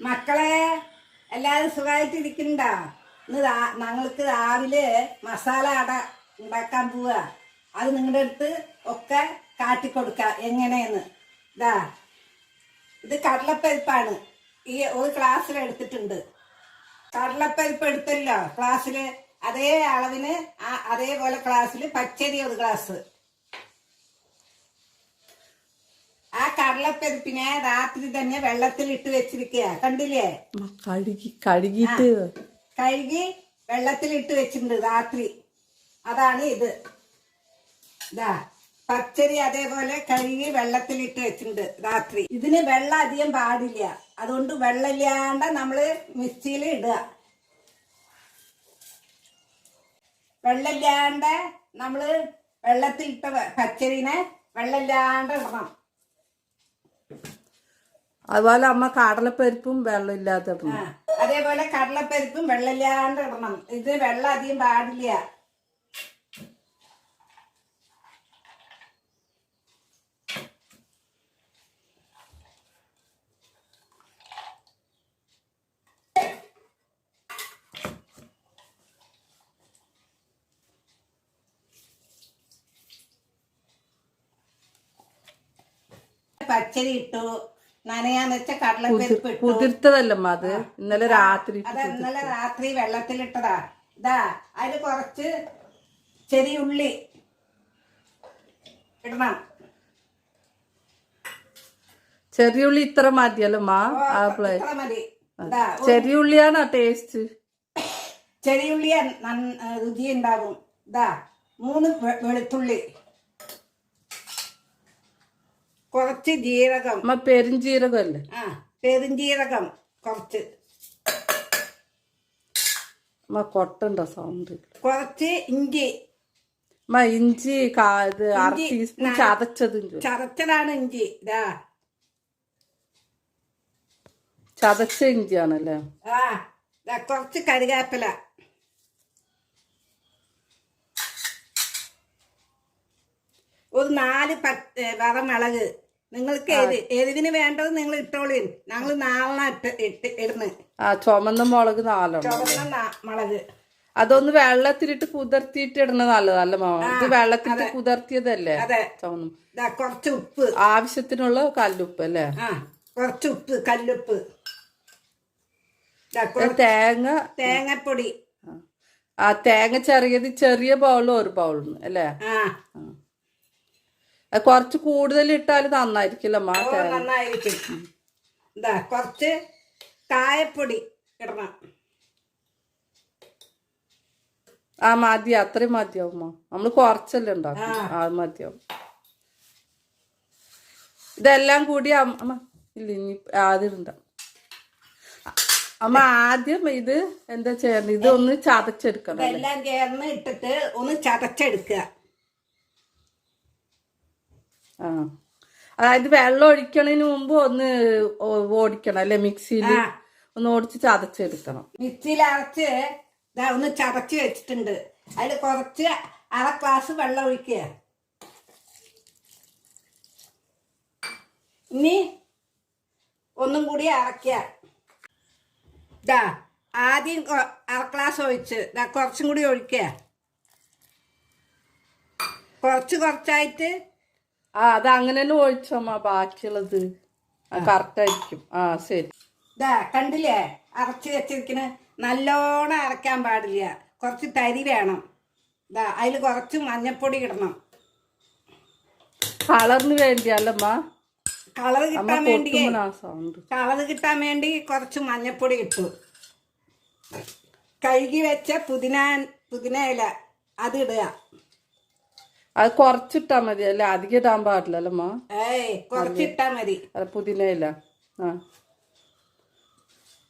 മക്കളെ എല്ലാവരും സുഖമായിട്ട് ഇരിക്കണ്ട ഇന്ന് ഞങ്ങൾക്ക് രാവിലെ മസാല അട ഉണ്ടാക്കാൻ പോവുക അത് നിങ്ങളുടെ അടുത്ത് ഒക്കെ കാട്ടിക്കൊടുക്ക. എങ്ങനെയെന്ന്? ഇതാ ഇത് കടലപ്പരിപ്പാണ്. ഈ ഒരു ക്ലാസ്സിൽ എടുത്തിട്ടുണ്ട്. കടലപ്പരിപ്പ് എടുത്തല്ലോ ക്ലാസ്സിൽ അതേ അളവിന് അതേപോലെ ക്ലാസ്സിൽ പച്ചരി ഒരു ഗ്ലാസ്. ആ കടലപ്പരിപ്പിനെ രാത്രി തന്നെ വെള്ളത്തിൽ ഇട്ട് വെച്ചിരിക്കുക കണ്ടില്ലേ? കഴുകി കഴുകിട്ട് കഴുകി വെള്ളത്തിൽ ഇട്ട് വെച്ചിട്ടുണ്ട് രാത്രി. അതാണ് ഇത്. ഇതാ പച്ചരി അതേപോലെ കഴുകി വെള്ളത്തിൽ ഇട്ട് വെച്ചിട്ടുണ്ട് രാത്രി. ഇതിന് വെള്ളം അധികം പാടില്ല. അതുകൊണ്ട് വെള്ളമില്ലാണ്ട് നമ്മൾ മിക്സിയിൽ ഇടുക. വെള്ളമില്ലാണ്ട് നമ്മൾ വെള്ളത്തിലിട്ട പച്ചരിനെ വെള്ളമില്ലാണ്ട് ഇടണം. അതുപോലെ അമ്മ കടലപ്പരിപ്പും വെള്ളം ഇല്ലാതെ ആ, ഇടണം അതേപോലെ കടലപ്പരിപ്പും വെള്ളമില്ലാണ്ട് ഇടണം. ഇത് വെള്ളം അധികം പാടില്ല. പച്ചരി ഇട്ടു. നനയാന്ന് വെച്ച കടലപ്പരിപ്പ് കുതിർത്തതല്ലമ്മ അത്. ഇന്നലെ രാത്രി അത് ഇന്നലെ രാത്രി വെള്ളത്തിലിട്ടതാ. ഇതാ അതിൽ കുറച്ച് ചെറിയുള്ളി ഇടണം. ചെറിയ ഉള്ളി ഇത്ര മതിയല്ലമ്മ? ചെറിയ ഉള്ളിയാണ് ടേസ്റ്റ് ചെറിയുള്ളിയാ രുചി ഉണ്ടാകും ഇതാ മൂന്ന് വെളുത്തുള്ളി. കുറച്ച് ജീരകം. അമ്മ പെരുംജീരകമല്ലേ ആ പെരുംജീരകം കുറച്ച്. അമ്മ കൊട്ടണ്ട സൗണ്ട്. കുറച്ച് ഇഞ്ചി. അമ്മ ഇഞ്ചി കാ- ഇത് അര ഇഞ്ചി ടീസ്പൂൺ ന- ചതച്ചതും ചോ- ചതച്ചതാണ് ഇഞ്ചി. ഇതാ ചതച്ച ഇഞ്ചിയാണല്ലേ? ആ ദാ കുറച്ച് ഒരു നാല് പത്ത് വറമിളക് നിങ്ങൾക്ക് എരി എരിവിന് വേണ്ടത് നിങ്ങൾ ഇട്ടോളിൻ ഞങ്ങൾ നാളെ ഇട്ട് ഇട്ട് ഇടുന്നു. ആ ചുമന്ന മുളക് നാലെണ്ണം. ചുവന്ന നാ- മുളക്. അതൊന്ന് വെള്ളത്തിലിട്ട് കുതിർത്തിയിട്ട് ഇടണ നല്ലതല്ല മാമ? ഇത് വെള്ളത്തിലിട്ട് കുതിർത്തിയതല്ലേ? അതെ. ചുമന്ന ദാ കുറച്ച് ഉപ്പ്. ആവശ്യത്തിനുള്ള കല്ലുപ്പ് അല്ലേ? ആ കുറച്ച് ഉപ്പ് കല്ലുപ്പ്. ദാ തേങ്ങ. തേങ്ങപ്പൊടി. ആ തേങ്ങ ചെറിയത് ചെറിയ ബൗളും ഒരു ബൗളും അല്ലേ? ആ. അത് കുറച്ച് കൂടുതൽ ഇട്ടാൽ നന്നായിരിക്കില്ല അമ്മ നന്നായിരിക്കും. ഇതാ കുറച്ച് കായപ്പൊടി ഇടണം. ആ മതി അത്രയും മതിയാവും നമ്മൾ നമ്മൾ കുറച്ചല്ലേ ഉണ്ടാക്കും. ആ. മതിയാവും. ഇതെല്ലാം കൂടി അമ്മ, ഇല്ല ഇനി ആദ്യം ഉണ്ടാവും അമ്മ ആദ്യം ഇത് എന്താ ചെയ്യണ്ടത് ഇത് ഒന്ന് ചതച്ചെടുക്കണം എല്ലാം ചേർന്ന് ഇട്ടിട്ട് ഒന്ന് ചതച്ചെടുക്കുക. ആ. അതായത് വെള്ളം ഒഴിക്കണതിന് മുമ്പ് ഒന്ന് ഓടിക്കണം അല്ലെ? മിക്സിയിൽ ഒന്ന് ഓടിച്ച് ചതച്ചെടുക്കണം. മിക്സിയിൽ അരച്ച് ഒന്ന് ചതച്ച് വെച്ചിട്ടുണ്ട്. അതിൽ കുറച്ച് അര ഗ്ലാസ് വെള്ളം ഒഴിക്കുക ഇനി ഒന്നും കൂടി അരക്കുക ഇതാ ആദ്യം അര ഗ്ലാസ് ഒഴിച്ച് ഇതാ കുറച്ചും കൂടി ഒഴിക്കുക കുറച്ച് കുറച്ചായിട്ട് ആ അത് അങ്ങനെ തന്നെ ഒഴിച്ചമ്മ ബാക്കിയുള്ളത് കറക്റ്റ് ആയിരിക്കും. ആ ശരി. ഇതാ കണ്ടില്ലേ? അരച്ച് വെച്ചിരിക്കണ. നല്ലോണം അരക്കാൻ പാടില്ല. കുറച്ച് തരി വേണം. ഇതാ അതിൽ കുറച്ച് മഞ്ഞപ്പൊടി ഇടണം. കളറിന് വേണ്ടിയല്ലമ്മ കളർ കിട്ടാൻ വേണ്ടി കളറ് കളർ കിട്ടാൻ വേണ്ടി കുറച്ച് മഞ്ഞപ്പൊടി ഇട്ടു. കഴുകി വെച്ച പുതിന പുതിന ഇല അത് ഇടുക. അത് കുറച്ചിട്ടാ മതി. അല്ലെ അധികം ഇടാൻ പാടില്ല കുറച്ചിട്ടാ മതി. പുതിനയില. ആ.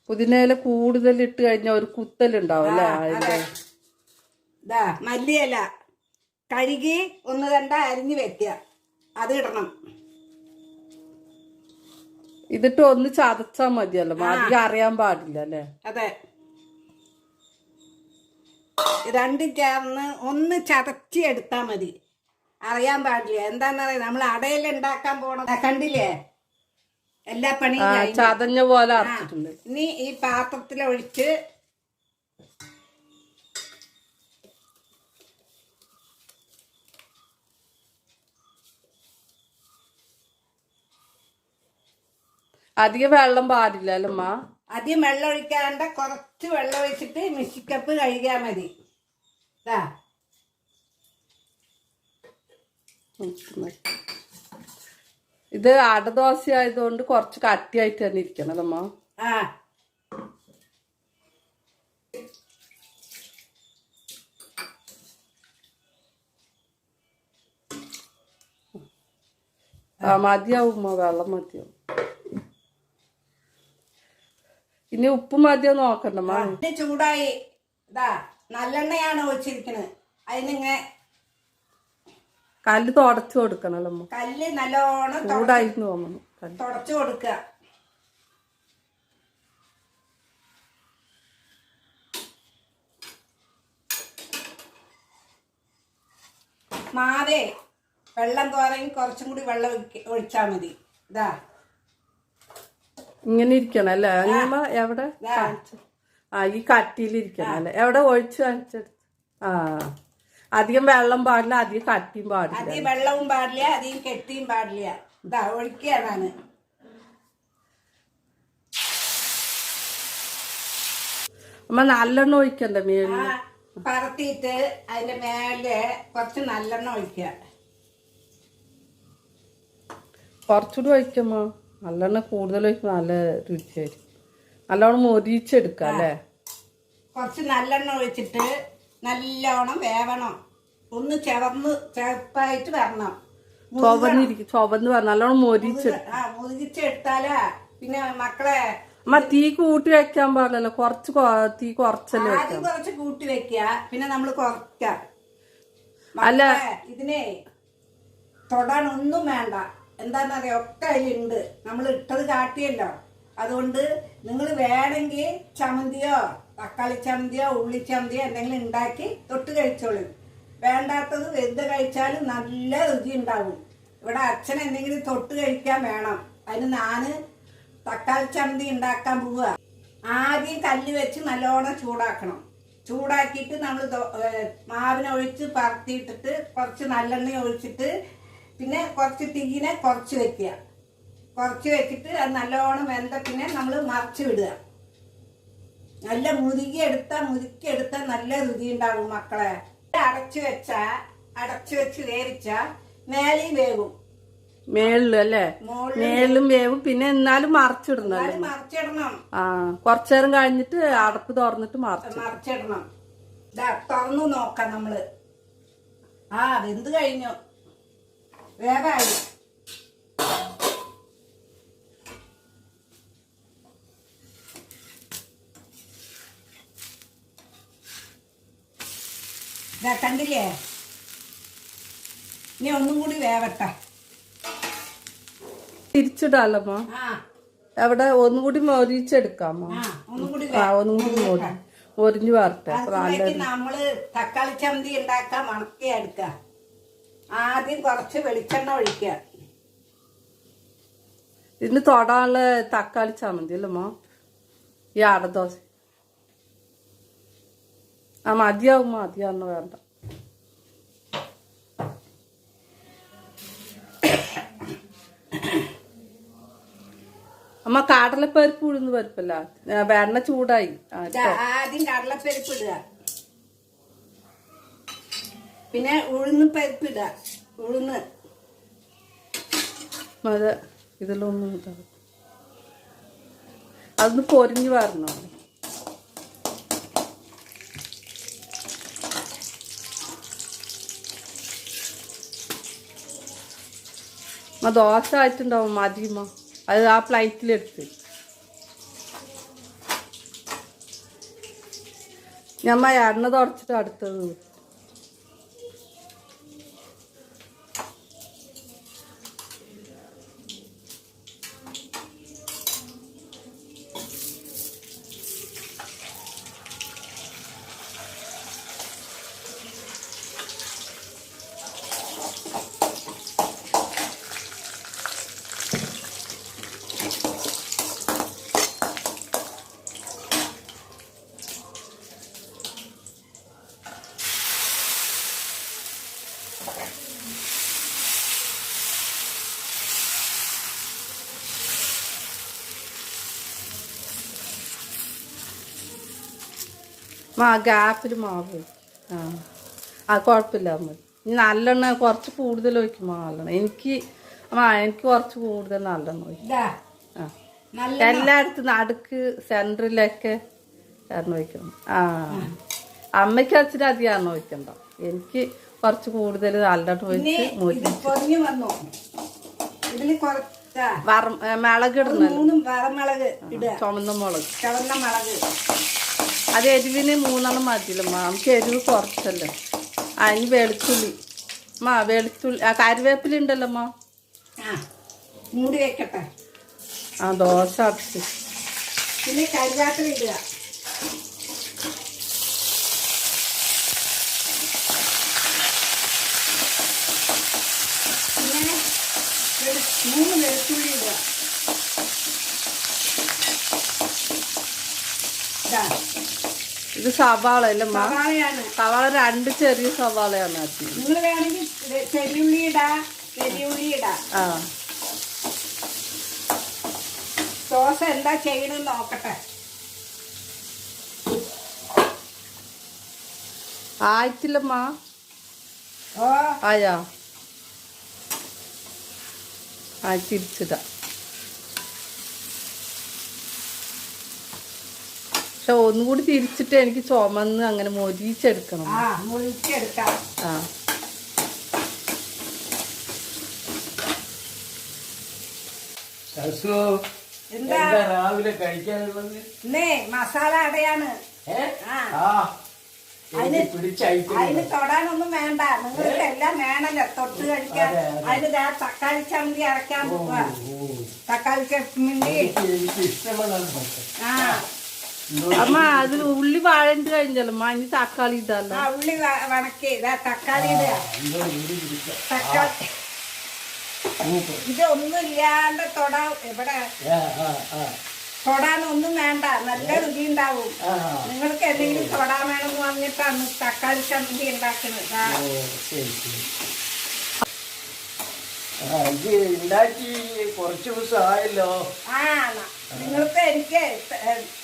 പുതിനയില കൂടുതൽ ഇട്ട് കഴിഞ്ഞാൽ ഒരു കുത്തലുണ്ടാവും അല്ലേ? അതിന്റെ ഇതാ മല്ലിയില. കഴുകി ഒന്ന് കണ്ട അരിഞ്ഞു വെക്കുക അത് ഇടണം. ഇതിട്ട് ഒന്ന് ചതച്ചാ മതിയല്ലോ അധികം അറിയാൻ പാടില്ല അല്ലേ? അതെ. രണ്ടും ചേർന്ന് ഒന്ന് ചതച്ചി എടുത്താ മതി. അറിയാൻ പാടില്ല. എന്താണെന്നറിയാം നമ്മൾ അടയിൽ ഉണ്ടാക്കാൻ പോണ കണ്ടില്ലേ? എല്ലാ പണിയും ചതഞ്ഞ പോലെ ഇനി ഈ പാത്രത്തിലൊഴിച്ച് അധികം വെള്ളം പാടില്ല അല്ലമ്മ അധികം വെള്ളം ഒഴിക്കാണ്ട് കുറച്ച് വെള്ളം ഒഴിച്ചിട്ട് മിക്സിക്കപ്പ് കഴുകിയാൽ മതി. ഇതാ. ഇത് അടദോശ ആയതുകൊണ്ട് കുറച്ച് കട്ടിയായിട്ട് തന്നെ ഇരിക്കണം അമ്മ. ആ. മതിയാവും ഉമ്മ, വെള്ളം മതിയാവും. ഇനി ഉപ്പ് മതിയോ നോക്കണ്ടമ്മ ചൂടായി. ഇതാ നല്ലെണ്ണയാണ് ഒഴിച്ചിരിക്കുന്നത് അതിനിങ്ങനെ കല്ല് തുടച്ചു കൊടുക്കണല്ലമ്മ കല്ല് നല്ലോണം ചൂടായിരുന്നു തോന്നുന്നു. തുടച്ചു കൊടുക്കുക. മാവേ വെള്ളം പോരെങ്കിൽ കുറച്ചും കൂടി വെള്ളം ഒഴിച്ചാ മതി. ഇതാ. ഇങ്ങനെ ഇരിക്കണം അല്ലേ? അങ്ങനെ എവിടെ? ആ ഈ കട്ടിയിലിരിക്കണം അല്ലേ? എവിടെ ഒഴിച്ചു കാണിച്ചെടുത്ത്? ആ. അധികം വെള്ളം പാടില്ല അധികം കട്ടിയും പാടില്ല. അധികം വെള്ളവും പാടില്ല അധികം കെട്ടിയും പാടില്ല. ഇതാ ഒഴിക്കുകയാണ് അമ്മ നല്ലെണ്ണ ഒഴിക്കണ്ടേ മീൻ പറത്തിട്ട് പറത്തിയിട്ട് അതിന്റെ മേലെ കുറച്ച് നല്ലെണ്ണ ഒഴിക്കുക. കുറച്ചുകൂടി ഒഴിക്കമ്മോ നല്ലെണ്ണ കൂടുതൽ ഒഴിക്കുമ്പോ നല്ല രുചിയായിരിക്കും. നല്ലോണം മൊരിച്ചെടുക്കാം അല്ലേ? കുറച്ച് നല്ലെണ്ണ ഒഴിച്ചിട്ട് നല്ലോണം വേവണം. ഒന്ന് ചവർന്ന് ചെറുപ്പായിട്ട് വരണം. ചുവന്നിരിക്കും ചുവന്ന് പറഞ്ഞ നല്ലോണം മൊരിച്ചെടുക്കും ആ മുതിച്ചെടുത്താലാ പിന്നെ മക്കളെ അമ്മ തീ കൂട്ടി വെക്കാൻ പാടില്ലല്ലോ കുറച്ച് കൊ- തീ കുറച്ചല്ലേ ആദ്യം വെക്കാം കുറച്ച് കൂട്ടി വെക്കുക. പിന്നെ നമ്മൾ കൊറക്ക അല്ല. മക്കളെ, ഇതിനെ തൊടാൻ ഒന്നും വേണ്ട. എന്താന്നറിയാം ഒക്കെ അതിലുണ്ട്. നമ്മൾ ഇട്ടത് കാട്ടിയല്ലോ. അതുകൊണ്ട് നിങ്ങൾ വേണമെങ്കിൽ ചമ്മന്തിയോ തക്കാളി ചമ്മന്തിയോ ഉള്ളി ചമ്മന്തിയോ എന്തെങ്കിലും ഉണ്ടാക്കി തൊട്ട് കഴിച്ചോളൂ. വേണ്ടാത്തത് എന്ത് കഴിച്ചാലും നല്ല രുചി ഉണ്ടാവും. ഇവിടെ അച്ഛൻ എന്തെങ്കിലും തൊട്ട് കഴിക്കാൻ വേണം. അതിന് നാന് തക്കാളി ചമ്മന്തി ഉണ്ടാക്കാൻ പോവുക. ആദ്യം കല്ല് വെച്ച് നല്ലോണം ചൂടാക്കണം. ചൂടാക്കിയിട്ട് നമ്മൾ മാവിനൊഴിച്ച് പറത്തിയിട്ടിട്ട് കുറച്ച് നല്ലെണ്ണ ഒഴിച്ചിട്ട് പിന്നെ കുറച്ച് തീനെ കുറച്ച് വെക്കുക. കുറച്ച് വെച്ചിട്ട് അത് നല്ലോണം വെന്ത പിന്നെ നമ്മൾ മറിച്ച് വിടുക. നല്ല മുരുകി എടുത്ത മുരുക്കി എടുത്ത നല്ല രുചി ഉണ്ടാവും മക്കളെ. അടച്ചു വെച്ച അടച്ചു വെച്ച് വേവിച്ച മേലെയും വേവും. മേളിലും അല്ലേ? മേളിലും വേവും. പിന്നെ എന്നാലും മറിച്ചിടണം മറച്ചിടണം. ആ കുറച്ചേരം കഴിഞ്ഞിട്ട് അടപ്പ് തുറന്നിട്ട് മറിച്ചു മറിച്ചിടണം. തുറന്നു നോക്കാം നമ്മൾ. ആ വെന്ത് കഴിഞ്ഞു. വേഗമായി ഇതാ കണ്ടില്ലേ? ഇനി ഒന്നും കൂടി വേവട്ടെ. തിരിച്ചിടാലമ്മ അവിടെ ഒന്നും കൂടി മൊരിച്ചെടുക്കാമോ? ആ ഒന്നും കൂടി മോരി മൊരിഞ്ഞു വരട്ടെ അതിലേക്ക് നമ്മൾ തക്കാളി ചമ്മന്തി ഉണ്ടാക്കാൻ മണക്കി എടുക്ക. ആദ്യം കുറച്ച് വെളിച്ചെണ്ണ ഒഴിക്കുക ഇതിന് തൊടാനുള്ള തക്കാളി ചമ്മന്തി അല്ലമ്മ ഈ അടദോശ ആ മതിയാവും മതിയാന്ന് വേണ്ട. അമ്മ കടലപ്പരിപ്പ് ഉഴുന്ന് പരിപ്പല്ല. വെണ്ണ ചൂടായി. ആദ്യം കടലപ്പരിപ്പ് ഇടുക. പിന്നെ ഉഴുന്ന് പരിപ്പ് ഇടുക. ഉഴുന്ന്. അത് ഇതിലൊന്നും ഇതാ അതൊന്ന് പൊരിഞ്ഞു വരണോ. അമ്മ ദോശ ആയിട്ടുണ്ടാവും മതിയമ്മ അത് ആ പ്ലേറ്റിലെടുത്ത് ഞമ്മ എണ്ണ തുടച്ചിട്ട് അടുത്തത്. മാ ഗ്യാപ്പിൽ മാവ്. ആ. ആ കുഴപ്പമില്ല മതി ഇനി നല്ലെണ്ണ കുറച്ച് കൂടുതൽ ഒഴിക്കും നല്ലെണ്ണ. എനിക്ക് ആ എനിക്ക് കുറച്ച് കൂടുതൽ നല്ലെണ്ണ ഒഴിക്കും. ആ. എല്ലായിടത്തും നടുക്ക് സെന്ററിലൊക്കെ എണ്ണ ഒഴിക്കണം. ആ. അമ്മയ്ക്ക് അച്ഛനും അധികം എണ്ണ ഒഴിക്കണ്ട. എനിക്ക് കുറച്ച് കൂടുതൽ നല്ലെണ്ണ ഒഴിച്ച് വറ മിളക് മൂന്നും ചുമന്ന മുളക്. ചുവന്ന മുളക്. അത് എരിവിന് മൂന്നെണ്ണം മതിയല്ലോ മാ. നമുക്ക് എരിവ് കുറച്ചല്ലോ. അതിന് വെളുത്തുള്ളി. മാ വെളുത്തുള്ളി. ആ കരുവേപ്പില ഉണ്ടല്ലോ മാ. ആ മൂടി വെക്കട്ടെ. ആ ദോശ പിന്നെ കരുവേപ്പില ഇടുക പിന്നെ വെളു- മൂന്ന് വെളുത്തുള്ളി ഇടുക ഇതാ ഇത് സവാള അല്ലേ സവാളയാണ്. സവാള രണ്ട് ചെറിയ സവാളയാണ് ആദ്യം. നിങ്ങൾ വേണമെങ്കിൽ ചെറിയുള്ളി ഇടാ ചെറിയുള്ളി ഇടാ. ആ. ദോശ എന്താ ചെയ്യണമെന്ന് നോക്കട്ടെ. ആയിട്ടില്ലമ്മാ. ആയാ. ആ തിരിച്ചിടാ. പക്ഷെ ഒന്നുകൂടി തിരിച്ചിട്ട് എനിക്ക് ചുമന്ന് അങ്ങനെ മൊരിച്ചെടുക്കണം. ആ മുറിച്ചെടുക്കാം ആ. എന്താ? എന്താ രാവിലെ കഴിക്കാനുള്ളത് ഇന്നേ മസാല അടയാണ്. ഏ? ആ. ആ. എനിക്ക് അതിന് തൊടാനൊന്നും വേണ്ട. നിങ്ങൾക്ക് എല്ലാം വേണല്ലോ തൊട്ട് കഴിക്കാൻ. അതെ, അതെ. അതിന് ദാ തക്കാളി ചമ്മന്തി അരക്കാൻ പോവാ. തക്കാളി ചമ്മന്തി. എനിക്ക് എനിക്ക് ഇഷ്ടമുള്ളതാണ് പക്ഷെ ആ. അമ്മ അതിൽ ഉള്ളി വാഴണ്ട് കഴിഞ്ഞല്ലോ. ഇനി തക്കാളി ഇതല്ല ആ ഉള്ളി വണക്കി. ഇതാ തക്കാളി ഇടുക. തക്കാളി. ഇതൊന്നും ഇല്ലാണ്ട് തൊടാ ഇവിടെ. തൊടാനൊന്നും വേണ്ട. നല്ല രുചി ഉണ്ടാവും. നിങ്ങൾക്ക് എന്തെങ്കിലും തൊടാൻ വേണമെന്ന് പറഞ്ഞിട്ടാണ് തക്കാളി ചമ്മന്തി ഉണ്ടാക്കുന്നത്. ഉണ്ടാക്കി കുറച്ച് ദിവസം ആയല്ലോ ആ നിങ്ങൾക്ക് എനിക്ക്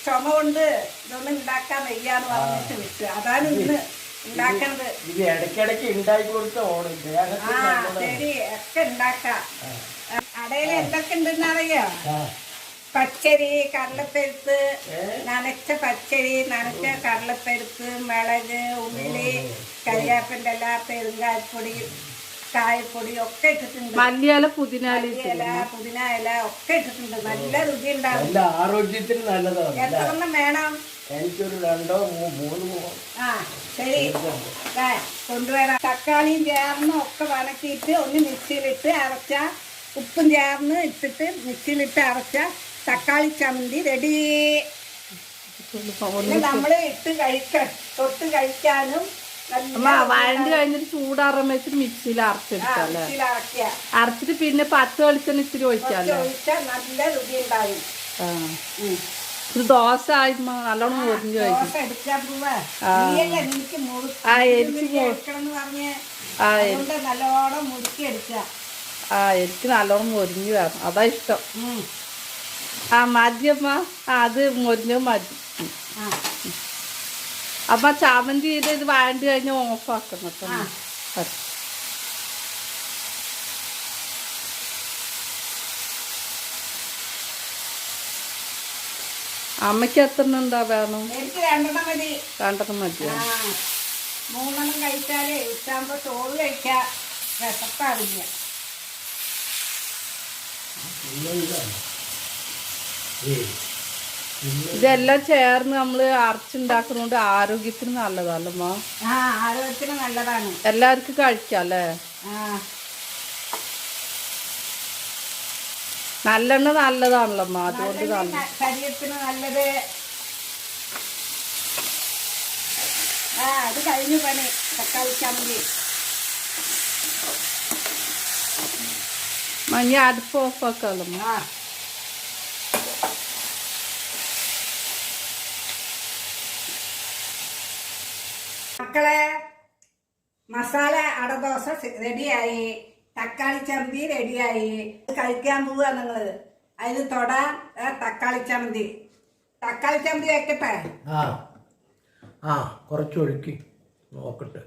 ചുമ കൊണ്ട് ഇതൊന്നും ഉണ്ടാക്കാൻ വയ്യാന്ന് പറഞ്ഞിട്ട് വിട്ടു. അതാണ് ഇന്ന് ഉണ്ടാക്കണത്. ഇത് ഇടയ്ക്കിടയ്ക്ക് ഉണ്ടാക്കി കൊടുത്ത ഓണം ആ ദേഹത്തിന് നല്ലതാണ്. ശരി ഒക്കെ ഉണ്ടാക്കാം. ആ. അടയിൽ എന്തൊക്കെ ഉണ്ടെന്ന് അറിയോ? പച്ചരി കടലപ്പരുത്ത് നനച്ച പച്ചരി നനച്ച കടലപ്പരുത്ത് മിളക് ഉള്ളി കരിയാപ്പിന്റെ എല്ലാ പെരുങ്കായപ്പൊടി കായപ്പൊടി ഒക്കെ ഇട്ടിട്ടുണ്ട്. മല്ലിയില പുതിനാല ഇല പുതിന ഇല ഒക്കെ ഇട്ടിട്ടുണ്ട്. നല്ല രുചി ഉണ്ടാവും. നല്ല ആരോഗ്യത്തിന് നല്ലതാണ് എത്ര എണ്ണം വേണം? എനിക്കൊരു രണ്ടോ മൂന്ന് ആ ശരി. കൊണ്ടുവരാം. തക്കാളിയും ചേർന്ന് ഒക്കെ വണക്കിയിട്ട് ഒന്ന് മിക്സിയിലിട്ട് അരച്ച ഉപ്പും ചേർന്ന് ഇട്ടിട്ട് മിക്സിയിലിട്ട് അരച്ച തക്കാളി ചമ്മന്തി റെഡി നമ്മൾ ഇട്ട് കഴിക്ക തൊട്ട് കഴിക്കാനും അമ്മ വഴണ്ട് കഴിഞ്ഞിട്ട് ചൂടാറാൻ വെച്ചിട്ട് മിക്സിയിൽ അല്ലേ? അരച്ചിട്ട് പിന്നെ പച്ച വെളിച്ചെണ്ണ ഇത്തിരി ഒഴിച്ചാലോ. ഇത് ദോശ ആയിരുന്നു നല്ലോണം മുറിഞ്ഞു എടുക്കാൻ ആ. എനിക്ക് ആ, നല്ലോണം മൊരിഞ്ഞു വേണം അതാ ഇഷ്ടം. ആ മതിയമ്മ അത് മൊരിഞ്ഞ മതി. ആ. അമ്മ ചാമന്തി ചെയ്ത് ഇത് വാണ്ടി കഴിഞ്ഞ് ഓഫ് കേട്ടോ. അമ്മയ്ക്ക് എത്ര എന്താ വേണം? എനിക്ക് രണ്ടെണ്ണം മതി. രണ്ടെണ്ണം മതിയോ? ആ. മൂന്നെണ്ണം കഴിച്ചാലേ ഉച്ചാകുമ്പോ ചോറ് കഴിക്കാ വിശപ്പാവില്ല. ഇതെല്ലാം ചേർന്ന് നമ്മൾ അരച്ചുണ്ടാക്കുന്നതുകൊണ്ട് ആരോഗ്യത്തിന് നല്ലതല്ലമ്മ ആ ആരോഗ്യത്തിന് നല്ലതാണ്. എല്ലാവർക്കും കഴിക്കാം അല്ലേ നല്ലെണ്ണ നല്ലതാണല്ലോ അമ്മ അതുകൊണ്ട് ശരീരത്തിന് നല്ലത്. ആ അത് കഴിഞ്ഞു പണി. തക്കാളി ചമ്മന്തി മഞ്ഞ അടുപ്പ് ഓഫാക്കാമല്ലോ അമ്മ മക്കളെ മസാല അടദോശ റെഡിയായി. തക്കാളി ചമ്മന്തി റെഡിയായി. കഴിക്കാൻ പോവുക നിങ്ങൾ അതിന് തൊടാൻ തക്കാളി ചമ്മന്തി. തക്കാളി ചമ്മന്തി വെക്കട്ടെ? ആ ആ കുറച്ച് ഒഴുക്കി നോക്കട്ടെ.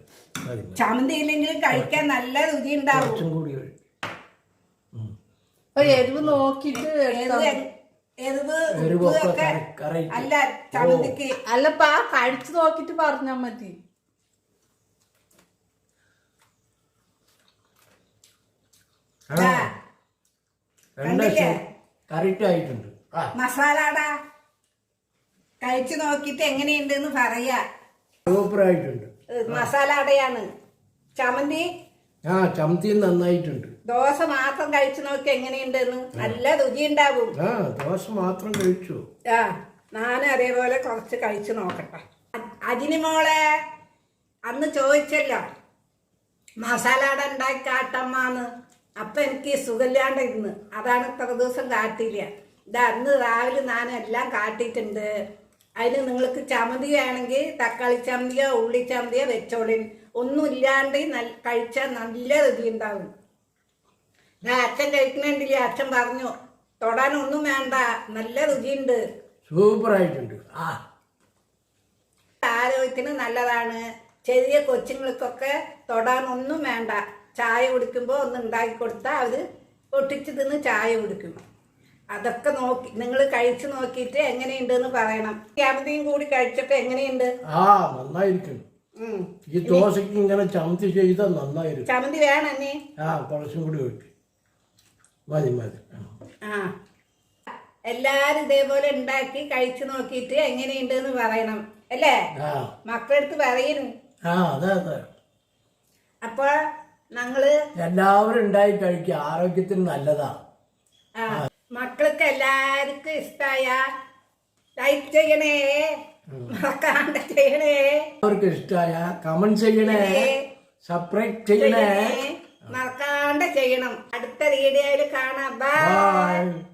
ചമ്മന്തി ഇല്ലെങ്കിലും കഴിക്കാൻ നല്ല രുചി ഉണ്ടാവും. കൂടി എരിവ് നോക്കിട്ട്. എരിവ്. അല്ല ചമ്മന്തിക്ക്. അല്ലപ്പാ കഴിച്ചു നോക്കിട്ട് പറഞ്ഞാ മതി. കണ്ടില്ലേ? കറക്റ്റ് ആയിട്ടുണ്ട്. മസാലാടാ. കഴിച്ചു നോക്കിട്ട് എങ്ങനെയുണ്ടെന്ന് പറയാ. സൂപ്പർ ആയിട്ടുണ്ട്. മസാല അടയാണ് ചമന്തി ആ ചമത്തി നന്നായിട്ടുണ്ട്. ദോശ മാത്രം കഴിച്ചു നോക്കി എങ്ങനെയുണ്ടെന്ന് നല്ല രുചി ഉണ്ടാവും ആ ദോശ മാത്രം കഴിച്ചു. ആ ഞാനും അതേപോലെ കുറച്ച് കഴിച്ചു നോക്കട്ടെ. അജിനി മോളെ അന്ന് ചോദിച്ചല്ലോ മസാല അട ഉണ്ടാക്കി കാട്ടമ്മാന്ന് അപ്പൊ എനിക്ക് സുഖമില്ലാണ്ട് ഇന്ന് അതാണ് ഇത്ര ദിവസം കാട്ടിയില്ല. ഇതാ അന്ന് രാവിലെ ഞാൻ എല്ലാം കാട്ടിയിട്ടുണ്ട്. അതിന് നിങ്ങൾക്ക് ചമതി ആണെങ്കിൽ തക്കാളി ചമതിയോ ഉള്ളി ചമതിയോ വെച്ചോളി ഒന്നും ഇല്ലാണ്ട് നല്ല കഴിച്ചാൽ നല്ല രുചി ഉണ്ടാവും ഇതാ അച്ഛൻ കഴിക്കണുണ്ടില്ലേ? അച്ഛൻ പറഞ്ഞു തൊടാനൊന്നും വേണ്ട നല്ല രുചിയുണ്ട്. സൂപ്പറായിട്ടുണ്ട്. ആ. ആരോഗ്യത്തിന് നല്ലതാണ്. ചെറിയ കൊച്ചുങ്ങൾക്കൊക്കെ തൊടാനൊന്നും വേണ്ട. ചായ കുടിക്കുമ്പോൾ ഒന്ന് ഉണ്ടാക്കി കൊടുത്താൽ അവർ പൊട്ടിച്ച് തിന്ന് ചായ കുടിക്കും. അതൊക്കെ നോക്കി നിങ്ങൾ കഴിച്ചു നോക്കിയിട്ട് എങ്ങനെയുണ്ട് എന്ന് പറയണം. ചമ്മന്തിയും കൂടി കഴിച്ചപ്പോൾ എങ്ങനെയുണ്ട്? ആ നന്നായിരിക്കും. ഈ ദോശക്ക് ഇങ്ങനെ ചമന്തി ചെയ്താൽ നന്നായിരിക്കും. ചമന്തി വേണം ആ കുറച്ചും കൂടി ഒഴിക്കും. മതി മതി. ആ. എല്ലാരും ഇതേപോലെ ഉണ്ടാക്കി കഴിച്ചു നോക്കിയിട്ട് എങ്ങനെയുണ്ടെന്ന് പറയണം. അല്ലേ? മക്കളെടുത്ത് പറയുന്നു ആ അതെ അതെ. അപ്പോൾ ഞങ്ങൾ എല്ലാവരും ഉണ്ടായി കഴിക്കുക. ആരോഗ്യത്തിന് നല്ലതാ. മക്കൾക്ക് എല്ലാവർക്കും ഇഷ്ടായ ലൈക്ക് ചെയ്യണേ. മറക്കാണ്ട് ചെയ്യണേ. അവർക്ക് ഇഷ്ടായ കമന്റ് ചെയ്യണേ. സബ്സ്ക്രൈബ് ചെയ്യണേ. മറക്കാണ്ട് ചെയ്യണം. അടുത്ത വീഡിയോയിൽ കാണാം. ബൈ